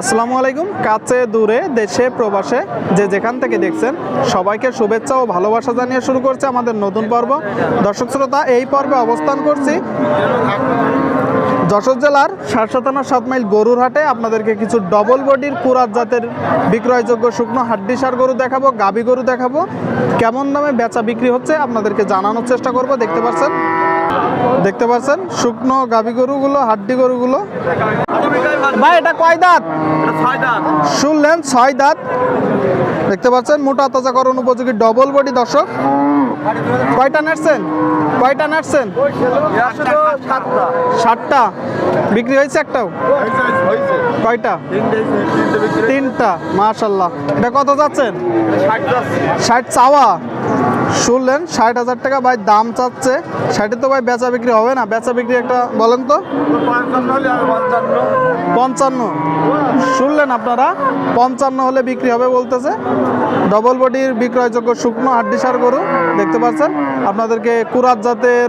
আসসালামু আলাইকুম। কাছে, দূরে, দেশে, প্রবাসে যে যেখান থেকে দেখছেন, সবাইকে শুভেচ্ছা ও ভালোবাসা জানিয়ে শুরু করছে আমাদের নতুন পর্ব। দর্শক শ্রোতা, এই পর্বে অবস্থান করছি যশোর জেলার সারসাতানা সাত মাইল গরুর হাটে আপনাদেরকে কিছু ডবল বডির কুরাত জাতের বিক্রয়যোগ্য শুকনো হাড্ডিসার গরু দেখাবো, গাবি গরু দেখাবো। কেমন দামে বেচা বিক্রি হচ্ছে, আপনাদেরকে জানানোর চেষ্টা করব, দেখতে পাচ্ছেন? দেখতে পাচ্ছেন শুকনো গাবি গরুগুলো, হাড্ডি গরুগুলো। ভাই এটা কয় দাঁত? শুনলেন ছয় দাঁত। দেখতে পাচ্ছেন মোটা তাজাকরণ উপযোগী ডবল বডি দর্শক। কয়টা নাড়ছেন? কয়টা নাড়ছেন? ষাটটা বিক্রি হয়েছে একটাও? কয়টা? তিনটা মাশাল্লাহ। এটা কত যাচ্ছেন? ষাট চাওয়া। শুনলেন, ষাট হাজার টাকা ভাই দাম চাচ্ছে। ষাটে তো ভাই বেচা বিক্রি হবে না। বেচা বিক্রি একটা, বলেন তো। পঞ্চান্ন। শুনলেন আপনারা? পঞ্চান্ন হলে বিক্রি হবে বলতেছে। ডবল বডির বিক্রয়যোগ্য শুকনো হাড্ডি সার গরু, দেখতে পাচ্ছেন? আপনাদেরকে কুরাত জাতের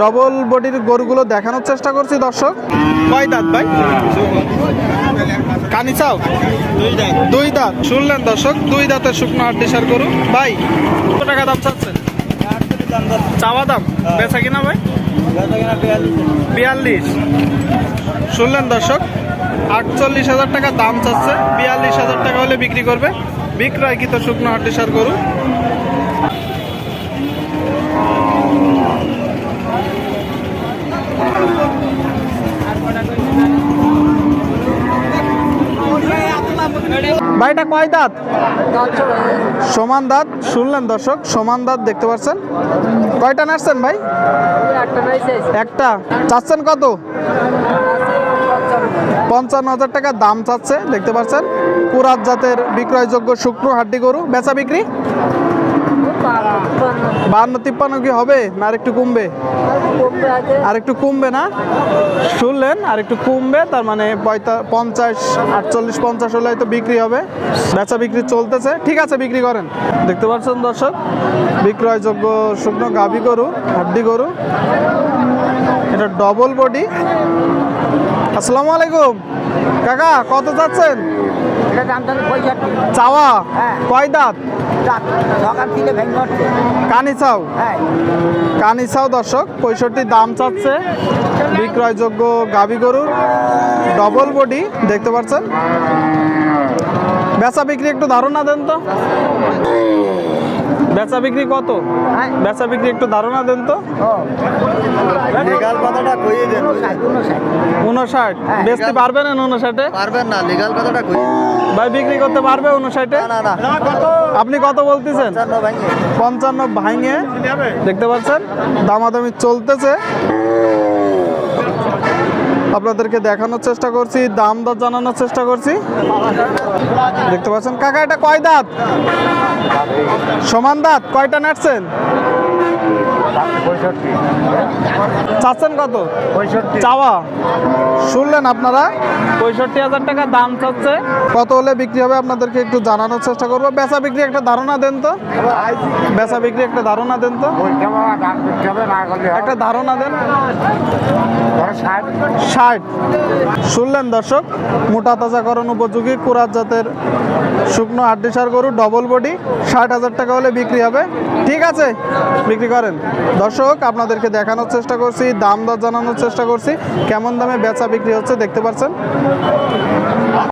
ডবল বডির গরুগুলো দেখানোর চেষ্টা করছি, দর্শক। কয় দাঁত ভাই? কানি চাও? দুই দাঁত। শুনলেন দর্শক দুই দাঁতের শুকনো হাড্ডি সার গরু। ভাই কত টাকা দাম চাচ্ছেন? চাওয়া দাম? বেচা কিনা ভাই? বিয়াল্লিশ। শুনলেন দর্শক আটচল্লিশ হাজার টাকা দাম চাচ্ছে। বিয়াল্লিশ হাজার টাকা হলে বিক্রি করবে। বিক্রয় কিন্তু শুকনো হাড্ডি সার গরু। ভাইটা কয় দাঁত? সমান দাঁত, শুনলেন দর্শক, সমান দাঁত দেখতে পাচ্ছেন। কয়টা নাচছেন ভাই? একটা। চাচ্ছেন কত? পঞ্চান্ন হাজার টাকা দাম চাচ্ছে, দেখতে পাচ্ছেন। পুরাত জাতের বিক্রয়যোগ্য শুক্র হাড্ডি গরু, বেচা বিক্রি? বান্ন তিপ্পান্ন কি হবে? না, আর একটু কমবে। আর একটু কমবে না? শুনলেন, আর একটু কমবে, তার মানে পঞ্চাশ, আটচল্লিশ, পঞ্চাশ হলে হয়তো বিক্রি হবে। বেচা বিক্রি চলতেছে। ঠিক আছে, বিক্রি করেন। দেখতে পাচ্ছেন দর্শক, বিক্রয়যোগ্য শুকনো গাভি গরু, হাড্ডি গরু। এটা ডবল বডি আসসালামু আলাইকুম। কাকা, কত যাচ্ছেন? এটা দাম পঁয়ষট্টি। চাওয়া? হ্যাঁ। কয় দাঁত? সকাল থেকে ভেঙে কানি চাও? হ্যাঁ। কানিসাও দর্শক পঁয়ষট্টি দাম চাচ্ছে। বিক্রয়যোগ্য গাবি গরুর ডবল বডি দেখতে পাচ্ছেন? বেচা বিক্রি একটু ধারণা দেন তো। বেচা বিক্রি কত। বেচা বিক্রি একটু ধারণা দেন তো। লিগাল কথাটা কইয়ে দেন। হ্যাঁ। বেচতে পারবেন না উনষাটে পারবেন না লিগাল কথাটা কই ভাই বিক্রি করতে পারবে উনষাটে না না না। আপনি কত বলতেছেন? পঞ্চান্ন ভাঙে পঞ্চান্ন ভাঙে দেখতে পাচ্ছেন? দামাদামি চলতেছে। আপনাদেরকে দেখানোর চেষ্টা করছি, দাম দর জানানোর চেষ্টা করছি। দেখতে পাচ্ছেন, কাকা, এটা কয় দাঁত? সমান দাঁত, কয়টা নাটছেন চাচ্ছেন কত? চাওয়া। শুনলেন আপনারা? পঁয়ষট্টি হাজার টাকা দাম চাচ্ছে। কত হলে বিক্রি হবে আপনাদেরকে একটু জানানোর চেষ্টা করব। বেচা বিক্রি একটা ধারণা দেন তো। বেচা বিক্রি একটা ধারণা দেন তো। একটা ধারণা দেন। ষাট। শুনলেন দর্শক? মোটা তাজাকরণ উপযোগী কুরাত জাতের শুকনো আড্ডিসার গরু ডবল বডি ষাট হাজার টাকা হলে বিক্রি হবে। ঠিক আছে বিক্রি করেন। দর্শক, আপনাদেরকে দেখানোর চেষ্টা করছি, দাম দর জানানোর চেষ্টা করছি। কেমন দামে বেচা বিক্রি হচ্ছে দেখতে পাচ্ছেন?